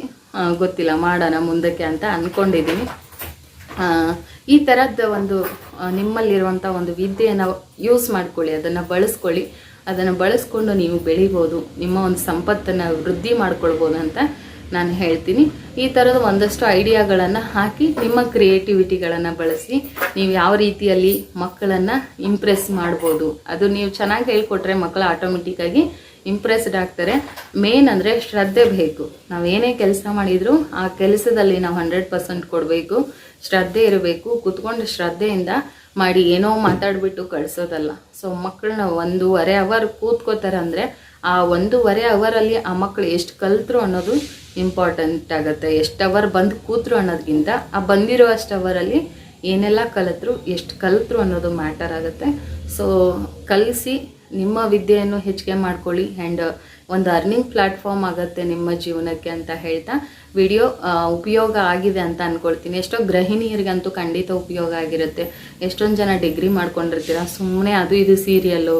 ಗೊತ್ತಿಲ್ಲ. ಮಾಡೋಣ ಮುಂದಕ್ಕೆ ಅಂತ ಅಂದ್ಕೊಂಡಿದ್ದೀನಿ ಈ ಥರದ ಒಂದು ನಿಮ್ಮಲ್ಲಿರುವಂಥ ಒಂದು ವಿದ್ಯೆಯನ್ನು ಯೂಸ್ ಮಾಡ್ಕೊಳ್ಳಿ. ಅದನ್ನು ಬಳಸ್ಕೊಳ್ಳಿ. ಅದನ್ನು ಬಳಸ್ಕೊಂಡು ನೀವು ಬೆಳಿಬೋದು. ನಿಮ್ಮ ಒಂದು ಸಂಪತ್ತನ್ನು ವೃದ್ಧಿ ಮಾಡ್ಕೊಳ್ಬೋದು ಅಂತ ನಾನು ಹೇಳ್ತೀನಿ. ಈ ಥರದ ಒಂದಷ್ಟು ಐಡಿಯಾಗಳನ್ನು ಹಾಕಿ ನಿಮ್ಮ ಕ್ರಿಯೇಟಿವಿಟಿಗಳನ್ನು ಬಳಸಿ ನೀವು ಯಾವ ರೀತಿಯಲ್ಲಿ ಮಕ್ಕಳನ್ನು ಇಂಪ್ರೆಸ್ ಮಾಡ್ಬೋದು. ಅದು ನೀವು ಚೆನ್ನಾಗಿ ಹೇಳ್ಕೊಟ್ರೆ ಮಕ್ಕಳು ಆಟೋಮೆಟಿಕ್ಕಾಗಿ ಇಂಪ್ರೆಸ್ಡ್ ಆಗ್ತಾರೆ. ಮೇನ್ ಅಂದರೆ ಶ್ರದ್ಧೆ ಬೇಕು. ನಾವು ಏನೇ ಕೆಲಸ ಮಾಡಿದರೂ ಆ ಕೆಲಸದಲ್ಲಿ ನಾವು ಹಂಡ್ರೆಡ್ ಪರ್ಸೆಂಟ್ ಕೊಡಬೇಕು. ಶ್ರದ್ಧೆ ಇರಬೇಕು. ಕುತ್ಕೊಂಡು ಶ್ರದ್ಧೆಯಿಂದ ಮಾಡಿ ಏನೋ ಮಾತಾಡ್ಬಿಟ್ಟು ಕಳಿಸೋದಲ್ಲ. ಸೊ ಮಕ್ಕಳನ್ನ ಒಂದೂವರೆ ಅವರ್ ಕೂತ್ಕೋತಾರೆ ಅಂದರೆ ಆ ಒಂದೂವರೆ ಅವರಲ್ಲಿ ಆ ಮಕ್ಕಳು ಎಷ್ಟು ಕಲಿತರು ಅನ್ನೋದು ಇಂಪಾರ್ಟೆಂಟ್ ಆಗುತ್ತೆ. ಎಷ್ಟು ಅವರ್ ಬಂದು ಕೂತ್ರು ಅನ್ನೋದಕ್ಕಿಂತ ಆ ಬಂದಿರೋ ಅಷ್ಟು ಅವರಲ್ಲಿ ಏನೆಲ್ಲ ಕಲಿತರು, ಎಷ್ಟು ಕಲಿತರು ಅನ್ನೋದು ಮ್ಯಾಟರ್ ಆಗುತ್ತೆ. ಸೊ ಕಲಿಸಿ ನಿಮ್ಮ ವಿದ್ಯೆಯನ್ನು ಹೆಚ್ಚಿಗೆ ಮಾಡ್ಕೊಳ್ಳಿ ಆ್ಯಂಡ್ ಒಂದು ಅರ್ನಿಂಗ್ ಪ್ಲ್ಯಾಟ್ಫಾರ್ಮ್ ಆಗುತ್ತೆ ನಿಮ್ಮ ಜೀವನಕ್ಕೆ ಅಂತ ಹೇಳ್ತಾ ವಿಡಿಯೋ ಉಪಯೋಗ ಆಗಿದೆ ಅಂತ ಅಂದ್ಕೊಳ್ತೀನಿ ಎಷ್ಟೋ ಗೃಹಿಣಿಯರಿಗಂತೂ ಖಂಡಿತ ಉಪಯೋಗ ಆಗಿರುತ್ತೆ. ಎಷ್ಟೊಂದು ಜನ ಡಿಗ್ರಿ ಮಾಡ್ಕೊಂಡಿರ್ತೀರ? ಸುಮ್ಮನೆ ಅದು ಇದು ಸೀರಿಯಲ್ಲು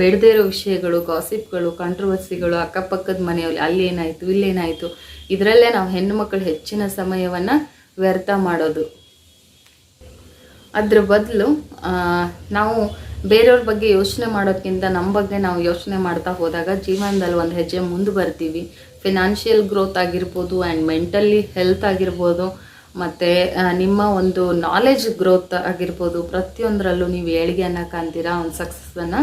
ಬೇಡದೇ ಇರೋ ವಿಷಯಗಳು ಗಾಸಿಪ್ಗಳು ಕಾಂಟ್ರವರ್ಸಿಗಳು ಅಕ್ಕಪಕ್ಕದ ಮನೆಯಲ್ಲಿ ಅಲ್ಲಿ ಏನಾಯಿತು ಇಲ್ಲೇನಾಯಿತು ಇದರಲ್ಲೇ ನಾವು ಹೆಣ್ಣು ಮಕ್ಕಳು ಹೆಚ್ಚಿನ ಸಮಯವನ್ನು ವ್ಯರ್ಥ ಮಾಡೋದು. ಅದ್ರ ಬದಲು ನಾವು ಬೇರೆಯವ್ರ ಬಗ್ಗೆ ಯೋಚನೆ ಮಾಡೋದ್ಕಿಂತ ನಮ್ಮ ಬಗ್ಗೆ ನಾವು ಯೋಚನೆ ಮಾಡ್ತಾ ಹೋದಾಗ ಜೀವನದಲ್ಲಿ ಒಂದು ಹೆಜ್ಜೆ ಮುಂದೆ ಬರ್ತೀವಿ. ಫಿನಾನ್ಷಿಯಲ್ ಗ್ರೋತ್ ಆಗಿರ್ಬೋದು ಆ್ಯಂಡ್ ಮೆಂಟಲಿ ಹೆಲ್ತ್ ಆಗಿರ್ಬೋದು, ಮತ್ತು ನಿಮ್ಮ ಒಂದು ನಾಲೆಜ್ ಗ್ರೋತ್ ಆಗಿರ್ಬೋದು, ಪ್ರತಿಯೊಂದರಲ್ಲೂ ನೀವು ಏಳಿಗೆಯನ್ನು ಕಾಣ್ತೀರಾ, ಒಂದು ಸಕ್ಸಸ್ಸನ್ನು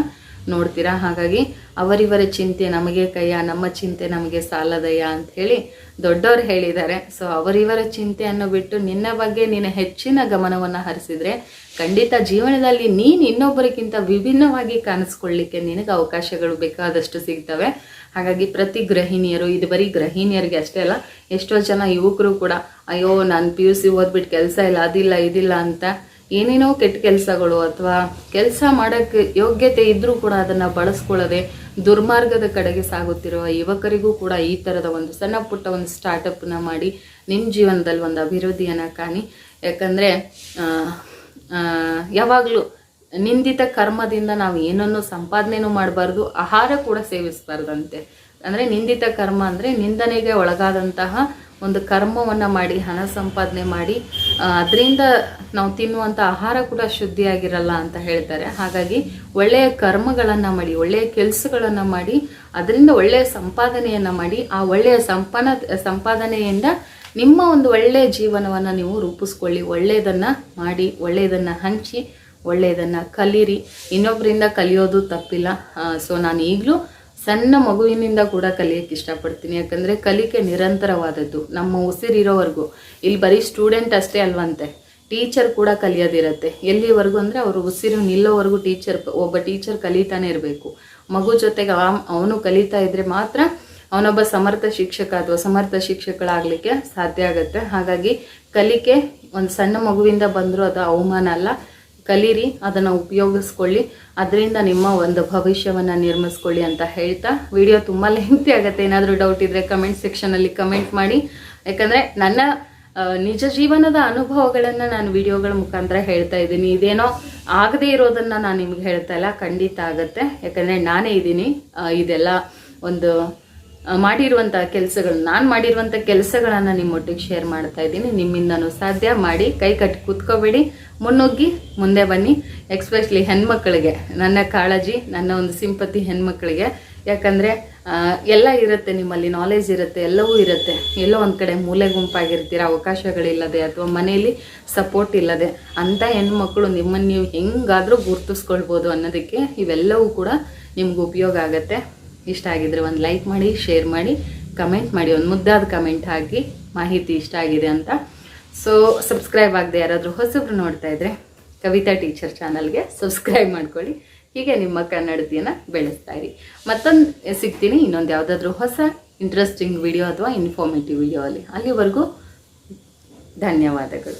ನೋಡ್ತೀರಾ? ಹಾಗಾಗಿ ಅವರಿವರ ಚಿಂತೆ ನಮಗೆ ಕೈಯ, ನಮ್ಮ ಚಿಂತೆ ನಮಗೆ ಸಾಲದಯ್ಯ ಅಂತ ಹೇಳಿ ದೊಡ್ಡವರು ಹೇಳಿದ್ದಾರೆ. ಸೊ ಅವರಿವರ ಚಿಂತೆಯನ್ನು ಬಿಟ್ಟು ನಿನ್ನ ಬಗ್ಗೆ ನೀನು ಹೆಚ್ಚಿನ ಗಮನವನ್ನು ಹರಿಸಿದ್ರೆ ಖಂಡಿತ ಜೀವನದಲ್ಲಿ ನೀನು ಇನ್ನೊಬ್ಬರಿಗಿಂತ ವಿಭಿನ್ನವಾಗಿ ಕಾಣಿಸ್ಕೊಳ್ಳಿಕ್ಕೆ ನಿನಗೆ ಅವಕಾಶಗಳು ಬೇಕಾದಷ್ಟು ಸಿಗ್ತವೆ. ಹಾಗಾಗಿ ಪ್ರತಿ ಗೃಹಿಣಿಯರು, ಇದು ಬರೀ ಗೃಹಿಣಿಯರಿಗೆ ಅಷ್ಟೇ ಅಲ್ಲ, ಎಷ್ಟೋ ಜನ ಯುವಕರು ಕೂಡ, ಅಯ್ಯೋ, ನಾನು ಪಿ ಯು ಸಿ ಓದ್ಬಿಟ್ಟು ಕೆಲಸ ಇಲ್ಲ, ಅದಿಲ್ಲ, ಇದಿಲ್ಲ ಅಂತ ಏನೇನೋ ಕೆಟ್ಟ ಕೆಲಸಗಳು ಅಥವಾ ಕೆಲಸ ಮಾಡೋಕ್ಕೆ ಯೋಗ್ಯತೆ ಇದ್ದರೂ ಕೂಡ ಅದನ್ನು ಬಳಸ್ಕೊಳ್ಳದೆ ದುರ್ಮಾರ್ಗದ ಕಡೆಗೆ ಸಾಗುತ್ತಿರುವ ಯುವಕರಿಗೂ ಕೂಡ ಈ ಥರದ ಒಂದು ಸಣ್ಣ ಪುಟ್ಟ ಒಂದು ಸ್ಟಾರ್ಟಪ್ನ ಮಾಡಿ ನಿಮ್ಮ ಜೀವನದಲ್ಲಿ ಒಂದು ಅಭಿವೃದ್ಧಿಯನ್ನು ಕಾಣಿ. ಯಾಕಂದರೆ ಯಾವಾಗಲೂ ನಿಂದಿತ ಕರ್ಮದಿಂದ ನಾವು ಏನನ್ನು ಸಂಪಾದನೆನೂ ಮಾಡಬಾರ್ದು, ಆಹಾರ ಕೂಡ ಸೇವಿಸಬಾರ್ದಂತೆ. ಅಂದರೆ ನಿಂದಿತ ಕರ್ಮ ಅಂದರೆ ನಿಂದನೆಗೆ ಒಳಗಾದಂತಹ ಒಂದು ಕರ್ಮವನ್ನು ಮಾಡಿ, ಹಣ ಸಂಪಾದನೆ ಮಾಡಿ ಅದರಿಂದ ನಾವು ತಿನ್ನುವಂಥ ಆಹಾರ ಕೂಡ ಶುದ್ಧಿಯಾಗಿರಲ್ಲ ಅಂತ ಹೇಳ್ತಾರೆ. ಹಾಗಾಗಿ ಒಳ್ಳೆಯ ಕರ್ಮಗಳನ್ನು ಮಾಡಿ, ಒಳ್ಳೆಯ ಕೆಲಸಗಳನ್ನು ಮಾಡಿ, ಅದರಿಂದ ಒಳ್ಳೆಯ ಸಂಪಾದನೆಯನ್ನು ಮಾಡಿ, ಆ ಒಳ್ಳೆಯ ಸಂಪನ್ನ ಸಂಪಾದನೆಯಿಂದ ನಿಮ್ಮ ಒಂದು ಒಳ್ಳೆಯ ಜೀವನವನ್ನು ನೀವು ರೂಪಿಸ್ಕೊಳ್ಳಿ. ಒಳ್ಳೆಯದನ್ನು ಮಾಡಿ, ಒಳ್ಳೆಯದನ್ನು ಹಂಚಿ, ಒಳ್ಳೆಯದನ್ನು ಕಲೀರಿ. ಇನ್ನೊಬ್ಬರಿಂದ ಕಲಿಯೋದು ತಪ್ಪಿಲ್ಲ. ಸೊ ನಾನು ಈಗಲೂ ಸಣ್ಣ ಮಗುವಿನಿಂದ ಕೂಡ ಕಲಿಯೋಕ್ಕೆ ಇಷ್ಟಪಡ್ತೀನಿ. ಯಾಕಂದರೆ ಕಲಿಕೆ ನಿರಂತರವಾದದ್ದು. ನಮ್ಮ ಉಸಿರಿರೋವರೆಗೂ. ಇಲ್ಲಿ ಬರೀ ಸ್ಟೂಡೆಂಟ್ ಅಷ್ಟೇ ಅಲ್ವಂತೆ. ಟೀಚರ್ ಕೂಡ ಕಲಿಯೋದಿರತ್ತೆ. ಎಲ್ಲಿವರೆಗೂ ಅಂದರೆ ಅವರು ಉಸಿರು ನಿಲ್ಲೋವರೆಗೂ ಟೀಚರ್, ಒಬ್ಬ ಟೀಚರ್ ಕಲಿತಾನೆ ಇರಬೇಕು. ಮಗು ಜೊತೆಗೆ ಅವನು ಕಲಿತಾ ಇದ್ದರೆ ಮಾತ್ರ ಅವನೊಬ್ಬ ಸಮರ್ಥ ಶಿಕ್ಷಕ ಅಥವಾ ಸಮರ್ಥ ಶಿಕ್ಷಕಳಾಗಲಿಕ್ಕೆ ಸಾಧ್ಯ ಆಗುತ್ತೆ. ಹಾಗಾಗಿ ಕಲಿಕೆ ಒಂದು ಸಣ್ಣ ಮಗುವಿಂದ ಬಂದರೂ ಅದು ಅವಮಾನ ಅಲ್ಲ. ಕಲೀರಿ, ಅದನ್ನು ಉಪಯೋಗಿಸ್ಕೊಳ್ಳಿ, ಅದರಿಂದ ನಿಮ್ಮ ಒಂದು ಭವಿಷ್ಯವನ್ನು ನಿರ್ಮಿಸ್ಕೊಳ್ಳಿ ಅಂತ ಹೇಳ್ತಾ ವಿಡಿಯೋ ತುಂಬ ಲೆಂತಿ ಆಗುತ್ತೆ. ಏನಾದರೂ ಡೌಟ್ ಇದ್ದರೆ ಕಮೆಂಟ್ ಸೆಕ್ಷನಲ್ಲಿ ಕಮೆಂಟ್ ಮಾಡಿ. ಯಾಕಂದರೆ ನನ್ನ ನಿಜ ಜೀವನದ ಅನುಭವಗಳನ್ನು ನಾನು ವಿಡಿಯೋಗಳ ಮುಖಾಂತರ ಹೇಳ್ತಾ ಇದ್ದೀನಿ. ಇದೇನೋ ಆಗದೇ ಇರೋದನ್ನು ನಾನು ನಿಮ್ಗೆ ಹೇಳ್ತಾ ಇಲ್ಲ. ಖಂಡಿತ ಆಗುತ್ತೆ. ಯಾಕಂದರೆ ನಾನೇ ಇದ್ದೀನಿ. ಇದೆಲ್ಲ ಒಂದು ಮಾಡಿರುವಂಥ ಕೆಲಸಗಳು ನಾನು ಮಾಡಿರುವಂಥ ಕೆಲಸಗಳನ್ನು ನಿಮ್ಮೊಟ್ಟಿಗೆ ಶೇರ್ ಮಾಡ್ತಾ ಇದ್ದೀನಿ. ನಿಮ್ಮಿಂದನೂ ಸಾಧ್ಯ. ಮಾಡಿ, ಕೈ ಕಟ್ಟಿ ಕೂತ್ಕೋಬೇಡಿ. ಮುನ್ನುಗ್ಗಿ, ಮುಂದೆ ಬನ್ನಿ. ಎಕ್ಸ್ಪೆಷಲಿ ಹೆಣ್ಮಕ್ಳಿಗೆ. ನನ್ನ ಕಾಳಜಿ, ನನ್ನ ಒಂದು ಸಿಂಪತಿ ಹೆಣ್ಮಕ್ಳಿಗೆ. ಯಾಕಂದರೆ ಎಲ್ಲ ಇರುತ್ತೆ ನಿಮ್ಮಲ್ಲಿ. ನಾಲೆಜ್ ಇರುತ್ತೆ, ಎಲ್ಲವೂ ಇರುತ್ತೆ. ಎಲ್ಲೋ ಒಂದು ಕಡೆ ಮೂಲೆ ಗುಂಪಾಗಿರ್ತೀರ, ಅವಕಾಶಗಳಿಲ್ಲದೆ ಅಥವಾ ಮನೆಯಲ್ಲಿ ಸಪೋರ್ಟ್ ಇಲ್ಲದೆ. ಅಂಥ ಹೆಣ್ಮಕ್ಳು ನಿಮ್ಮನ್ನು ನೀವು ಹೆಂಗಾದರೂ ಗುರ್ತಿಸ್ಕೊಳ್ಬೋದು ಅನ್ನೋದಕ್ಕೆ ಇವೆಲ್ಲವೂ ಕೂಡ ನಿಮ್ಗೆ ಉಪಯೋಗ ಆಗುತ್ತೆ. ಇಷ್ಟ ಆಗಿದ್ರೆ ಒಂದು ಲೈಕ್ ಮಾಡಿ ಶೇರ್ ಮಾಡಿ ಕಮೆಂಟ್ ಮಾಡಿ, ಒಂದು ಮುದ್ದಾದ ಕಮೆಂಟ್ ಹಾಕಿ ಮಾಹಿತಿ ಇಷ್ಟ ಆಗಿದೆ ಅಂತ. ಸೊ ಸಬ್ಸ್ಕ್ರೈಬ್ ಆಗದೆ ಯಾರಾದರೂ ಹೊಸಬ್ರು ನೋಡ್ತಾ ಇದ್ರೆ ಕವಿತಾ ಟೀಚರ್ ಚಾನಲ್ಗೆ ಸಬ್ಸ್ಕ್ರೈಬ್ ಮಾಡ್ಕೊಳ್ಳಿ. ಹೀಗೆ ನಿಮ್ಮ ಕನ್ನಡತಿಯನ್ನು ಬೆಳೆಸ್ತಾ ಇರಿ. ಮತ್ತೊಂದು ಸಿಗ್ತೀನಿ. ಇನ್ನೊಂದು ಯಾವುದಾದ್ರೂ ಹೊಸ ಇಂಟ್ರೆಸ್ಟಿಂಗ್ ವಿಡಿಯೋ ಅಥವಾ ಇನ್ಫಾರ್ಮೇಟಿವ್ ವಿಡಿಯೋ ಅಲ್ಲಿ. ಅಲ್ಲಿವರೆಗೂ ಧನ್ಯವಾದಗಳು.